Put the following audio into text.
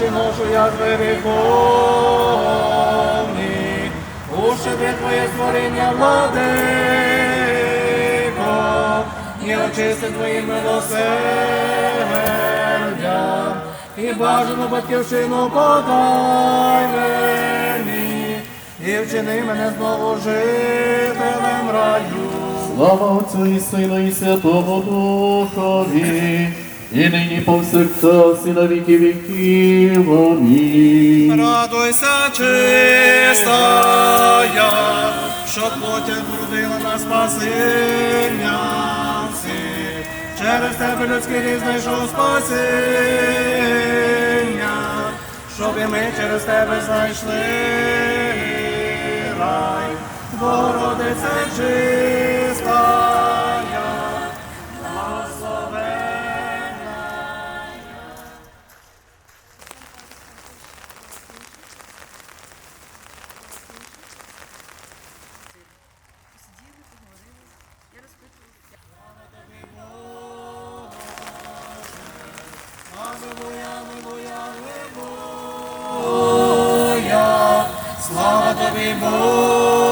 очі ношу я з гріховні, ушибі Твоє створіння, владико, і очисти Твоїм милосердям, і бажану батьківщину подай мені, і вчини мене знову жителем раю. Слава Отцю і Сину і Святому Духові, і нині повсякчас і на віки віків. Амінь. Радуйся, чистая, що плотя вродила на спасіння всіх. Через тебе людський рід знайшов спасіння, щоб і ми через тебе знайшли рай. Богородице чистая, Аллилуйя, слава тобі, Боже.